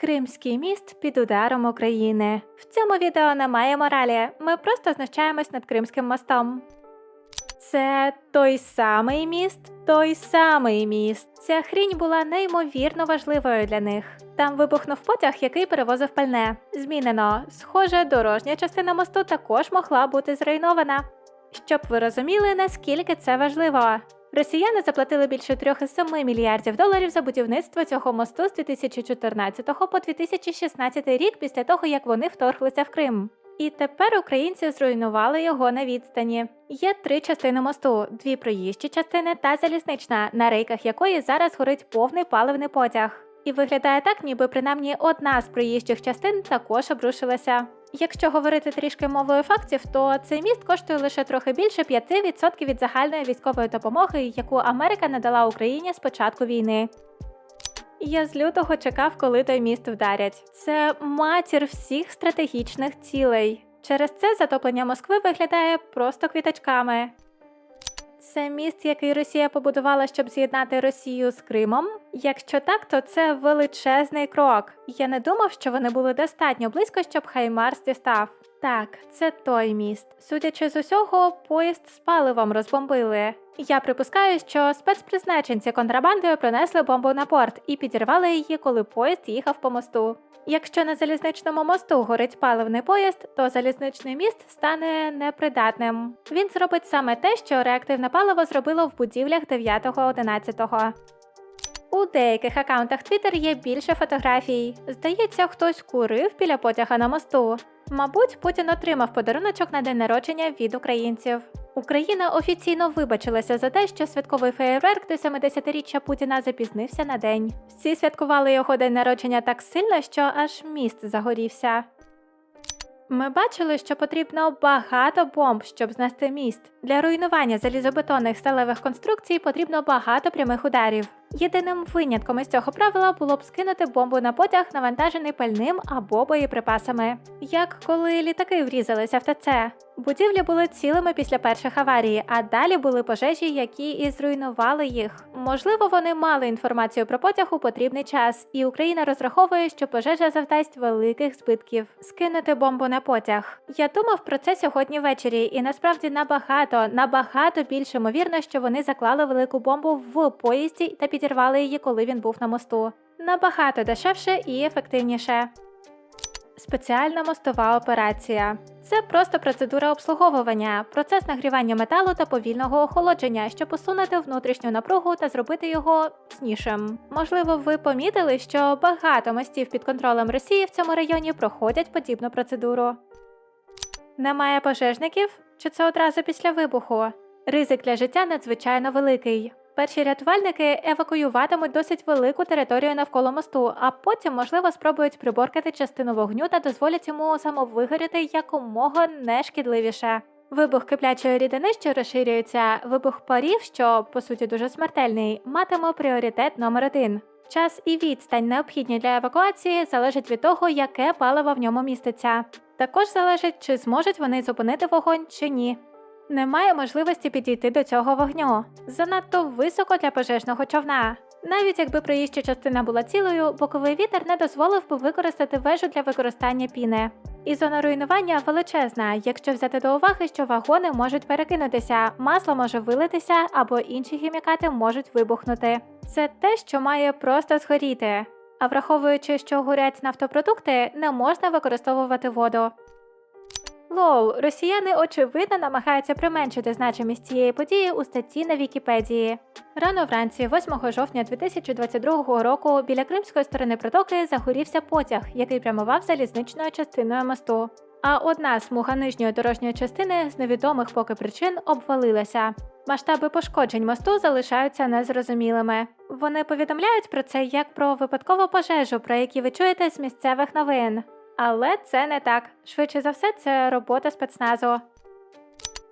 Кримський міст під ударом України. В цьому відео немає моралі. Ми просто знущаємось над Кримським мостом. Це той самий міст, той самий міст. Ця хрінь була неймовірно важливою для них. Там вибухнув потяг, який перевозив пальне. Змінено. Схоже, дорожня частина мосту також могла бути зруйнована. Щоб ви розуміли, наскільки це важливо. Росіяни заплатили більше 3,7 мільярдів доларів за будівництво цього мосту з 2014 по 2016 рік після того, як вони вторглися в Крим. І тепер українці зруйнували його на відстані. Є три частини мосту: дві проїжджі частини та залізнична, на рейках якої зараз горить повний паливний потяг. І виглядає так, ніби принаймні одна з проїжджих частин також обрушилася. Якщо говорити трішки мовою фактів, то цей міст коштує лише трохи більше 5% від загальної військової допомоги, яку Америка надала Україні з початку війни. Я з лютого чекав, коли той міст вдарять. Це матір всіх стратегічних цілей. Через це затоплення Москви виглядає просто квіточками. Це міст, який Росія побудувала, щоб з'єднати Росію з Кримом. Якщо так, то це величезний крок. Я не думав, що вони були достатньо близько, щоб Хаймарс дістав. Так, це той міст. Судячи з усього, поїзд з паливом розбомбили. Я припускаю, що спецпризначенці контрабандою принесли бомбу на порт і підірвали її, коли поїзд їхав по мосту. Якщо на залізничному мосту горить паливний поїзд, то залізничний міст стане непридатним. Він зробить саме те, що реактивне паливо зробило в будівлях 9-11. У деяких акаунтах Twitter є більше фотографій. Здається, хтось курив біля потяга на мосту. Мабуть, Путін отримав подаруночок на день народження від українців. Україна офіційно вибачилася за те, що святковий феєрверк до 70-річчя Путіна запізнився на день. Всі святкували його день народження так сильно, що аж міст загорівся. Ми бачили, що потрібно багато бомб, щоб знести міст. Для руйнування залізобетонних сталевих конструкцій потрібно багато прямих ударів. Єдиним винятком із цього правила було б скинути бомбу на потяг, навантажений пальним або боєприпасами. Як коли літаки врізалися в ТЦ. Будівлі були цілими після перших аварій, а далі були пожежі, які і зруйнували їх. Можливо, вони мали інформацію про потяг у потрібний час, і Україна розраховує, що пожежа завдасть великих збитків. Скинути бомбу на потяг. Я думав про це сьогодні ввечері, і насправді набагато, набагато більше ймовірно, що вони заклали велику бомбу в поїзді та підірвали її, коли він був на мосту. Набагато дешевше і ефективніше. Спеціальна мостова операція це просто процедура обслуговування, процес нагрівання металу та повільного охолодження, щоб усунути внутрішню напругу та зробити його міцнішим. Можливо, ви помітили, що багато мостів під контролем Росії в цьому районі проходять подібну процедуру. Немає пожежників? Чи це одразу після вибуху? Ризик для життя надзвичайно великий. Перші рятувальники евакуюватимуть досить велику територію навколо мосту, а потім, можливо, спробують приборкати частину вогню та дозволять йому самовигоріти якомога нешкідливіше. Вибух киплячої рідини, що розширюється, вибух парів, що по суті дуже смертельний, матиме пріоритет номер один. Час і відстань, необхідні для евакуації, залежать від того, яке паливо в ньому міститься. Також залежить, чи зможуть вони зупинити вогонь чи ні. Немає можливості підійти до цього вогню. Занадто високо для пожежного човна. Навіть якби проїжджа частина була цілою, боковий вітер не дозволив би використати вежу для використання піни. І зона руйнування величезна, якщо взяти до уваги, що вагони можуть перекинутися, масло може вилитися або інші хімікати можуть вибухнути. Це те, що має просто згоріти. А враховуючи, що горять нафтопродукти, не можна використовувати воду. Лол, росіяни очевидно намагаються применшити значимість цієї події у статті на Вікіпедії. Рано вранці, 8 жовтня 2022 року, біля кримської сторони протоки загорівся потяг, який прямував залізничною частиною мосту. А одна смуга нижньої дорожньої частини з невідомих поки причин обвалилася. Масштаби пошкоджень мосту залишаються незрозумілими. Вони повідомляють про це як про випадкову пожежу, про які ви чуєте з місцевих новин. Але це не так. Швидше за все, це робота спецназу.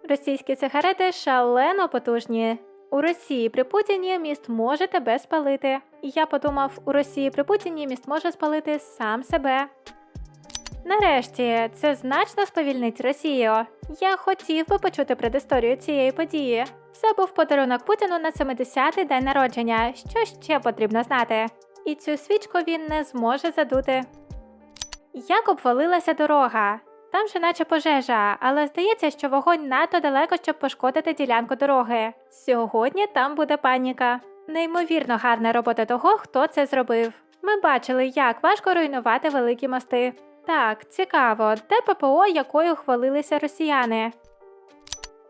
Російські сигарети шалено потужні. У Росії при Путіні міст може тебе спалити. Я подумав, у Росії при Путіні міст може спалити сам себе. Нарешті, це значно сповільнить Росію. Я хотів би почути предісторію цієї події. Це був подарунок Путіну на 70-й день народження. Що ще потрібно знати? і цю свічку він не зможе задути. Як обвалилася дорога? Там же наче пожежа, але здається, що вогонь надто далеко, щоб пошкодити ділянку дороги. Сьогодні там буде паніка. Неймовірно гарна робота того, хто це зробив. Ми бачили, як важко руйнувати великі мости. Так, цікаво, де ППО, якою хвалилися росіяни.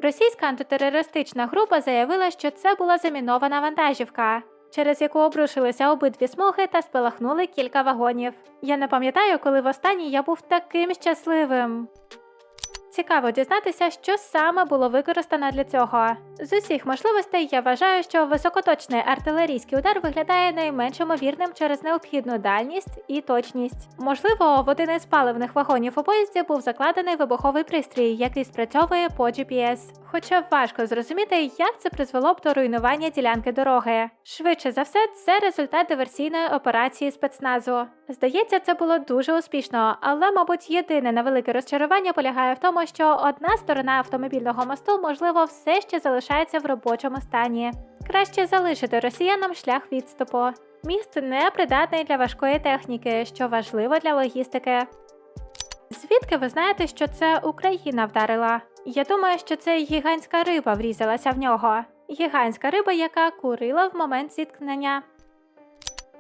Російська антитерористична група заявила, що це була замінована вантажівка, через яку обрушилися обидві смуги та спалахнули кілька вагонів. Я не пам'ятаю, коли востаннє я був таким щасливим. Цікаво дізнатися, що саме було використано для цього. З усіх можливостей я вважаю, що високоточний артилерійський удар виглядає найменш ймовірним через необхідну дальність і точність. Можливо, в один із паливних вагонів у поїзді був закладений вибуховий пристрій, який спрацьовує по GPS. Хоча важко зрозуміти, як це призвело б до руйнування ділянки дороги. Швидше за все, це результат диверсійної операції спецназу. Здається, це було дуже успішно, але, мабуть, єдине невелике розчарування полягає в тому, що одна сторона автомобільного мосту, можливо, все ще залишається в робочому стані. Краще залишити росіянам шлях відступу. Міст не придатний для важкої техніки, що важливо для логістики. Звідки ви знаєте, що це Україна вдарила? Я думаю, що це гігантська риба врізалася в нього. Гігантська риба, яка курила в момент зіткнення.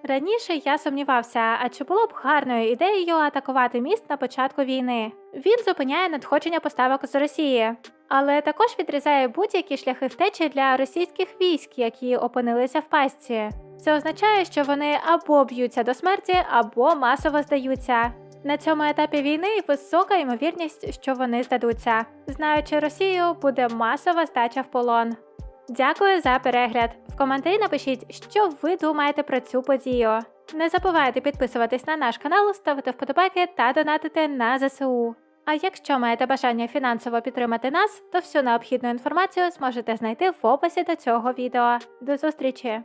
Раніше я сумнівався, а чи було б гарною ідеєю атакувати міст на початку війни. Він зупиняє надходження поставок з Росії, але також відрізає будь-які шляхи втечі для російських військ, які опинилися в пастці. Це означає, що вони або б'ються до смерті, або масово здаються. На цьому етапі війни висока ймовірність, що вони здадуться. Знаючи Росію, буде масова здача в полон. Дякую за перегляд. В коментарі напишіть, що ви думаєте про цю подію. Не забувайте підписуватись на наш канал, ставити вподобайки та донатити на ЗСУ. А якщо маєте бажання фінансово підтримати нас, то всю необхідну інформацію зможете знайти в описі до цього відео. До зустрічі!